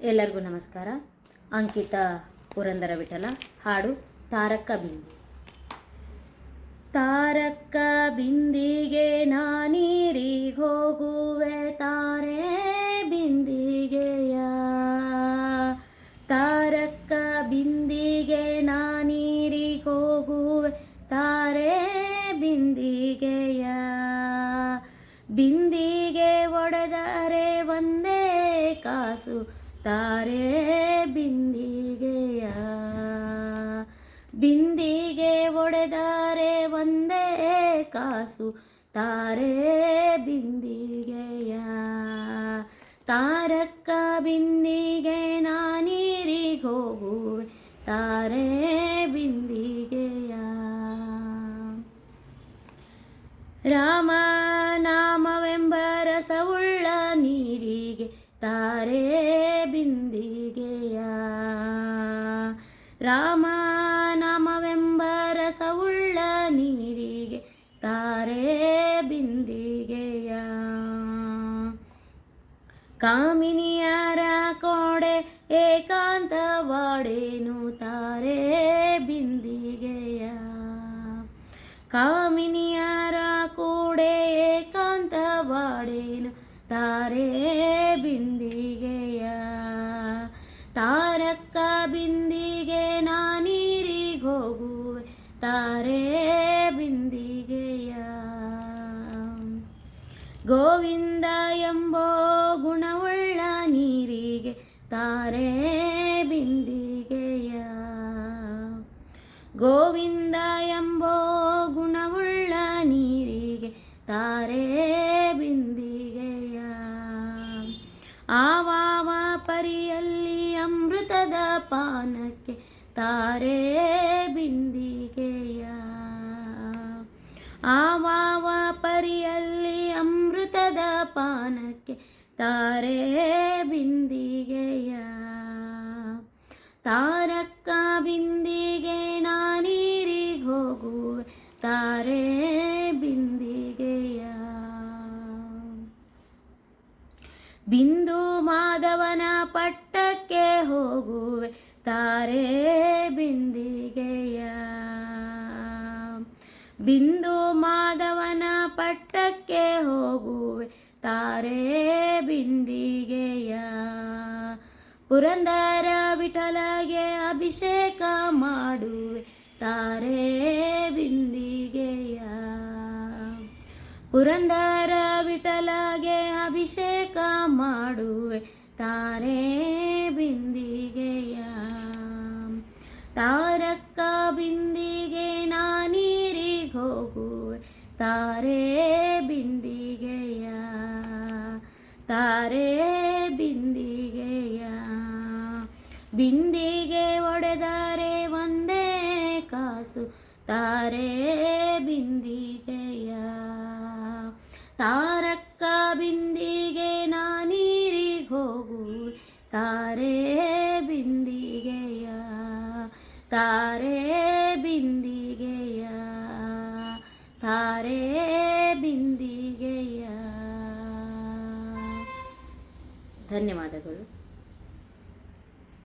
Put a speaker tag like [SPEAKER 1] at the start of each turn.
[SPEAKER 1] ಎಲ್ಲರಿಗೂ ನಮಸ್ಕಾರ. ಅಂಕಿತ ಪುರಂದರ ವಿಠಲ, ಹಾಡು ತಾರಕ್ಕ ಬಿಂದಿ. ತಾರಕ್ಕ ಬಿಂದಿಗೆ ಹೋಗುವೆ ತಾರೆ ಬಿಂದಿಗೆಯ. ತಾರಕ್ಕ ಬಿಂದಿಗೆ ಹೋಗುವೆ ತಾರೆ ಬಿಂದಿಗೆಯ. ಬಿಂದಿಗೆ ಒಡೆದರೆ ಒಂದೇ ಕಾಸು ತಾರೆ ಬಿಂದಿಗೆಯ. ಬಿಂದಿಗೆ ಒಡೆದಾರೆ ಒಂದೇ ಕಾಸು, ತಾರೆ ಬಿಂದಿಗೆಯ. ತಾರಕ್ಕ ಬಿಂದಿಗೆ ನಾನೀರಿಗೋಗುವೆ ತಾರೆ ಬಿಂದಿಗೆಯ. ರಾಮ ನಾಮವೆಂಬ ರಸವುಳ್ಳ ನೀರಿಗೆ, ತಾರೆ ಬಿಂದಿಗೆಯ ರಾಮ ನಾಮವೆಂಬ ರಸವುಳ್ಳ ನೀರಿಗೆ ತಾರೆ ಬಿಂದಿಗೆಯ ಕಾಮಿನಿಯರ ಕೋಡೆ ಏಕಾಂತವಾಡೇನು ತಾರೆ ಬಿಂದಿಗೆಯ ಕಾಮಿನಿಯರ ಕೂಡೆ ಏಕಾಂತವಾಡೇನು ತಾರೆ ಬಿಂದಿಗೆಯ ತಾರಕ್ಕ ಬಿಂದಿಗೆ ನಾನೀರಿಗೆ ಹೋಗುವೆ, ತಾರೆ ಬಿಂದಿಗೆಯ. ಗೋವಿಂದ ಎಂಬೋ ಗುಣವುಳ್ಳ ನೀರಿಗೆ, ತಾರೆ ಬಿಂದಿಗೆಯ. ಗೋವಿಂದ ಎಂಬೋ ಗುಣವುಳ್ಳ ನೀರಿಗೆ, ತಾರೆ ಬಿಂದಿಗೆಯ. ಆವಾವ ಪರಿಯಲ್ಲಿ ಅಮೃತದ ಪಾನಕ್ಕೆ ತಾರೆ ಬಿಂದಿಗೆಯ. ಆವಾವ ಪರಿಯಲ್ಲಿ ಅಮೃತದ ಪಾನಕ್ಕೆ ತಾರೆ ಬಿಂದಿಗೆಯ. ತಾರಕ್ಕ ಬಿಂದಿಗೆ ನಾನೀರಿಗೆ ಹೋಗುವೆ, ತಾರೆ ಬಿಂದಿಗೆಯ. ಬಿಂದು ಮಾಧವನ ಪಟ್ಟಕ್ಕೆ ಹೋಗುವೆ, ತಾರೆ ಬಿಂದಿಗೆಯ. ಬಿಂದು ಮಾಧವನ ಪಟ್ಟಕ್ಕೆ ಹೋಗುವೆ, ತಾರೆ ಬಿಂದಿಗೆಯ. ಪುರಂದರ ವಿಠಲಗೆ ಅಭಿಷೇಕ ಮಾಡುವೆ, ತಾರೆ ಬಿಂದಿಗೆಯ. ಪುರಂದರ ವಿಠಲಗೆ ಅಭಿಷೇಕ ಮಾಡುವೆ, ತಾರೆ ಬಿಂದಿಗೆಯ ತಾರಕ್ಕ ಬಿಂದಿಗೆ ನಾನೀರಿಗೆ ಹೋಗುವೆ, ತಾರೆ ಬಿಂದಿಗೆಯ ತಾರೆ ಬಿಂದಿಗೆಯ ಬಿಂದಿಗೆ ಒಡೆದರೆ ಒಂದೇ ಕಾಸು, ತಾರೆ ಬಿಂದಿಗೆಯ ತಾರಕ್ಕ ಬಿಂದಿಗೆ ನಾನೀರಿಗೆ ಹೋಗುವೆ ತಾರೆ ಬಿಂದಿಗೆಯ ತಾರೆ ಬಿಂದಿಗೆಯ ತಾರೆ ಬಿಂದಿಗೆಯ. ಧನ್ಯವಾದಗಳು.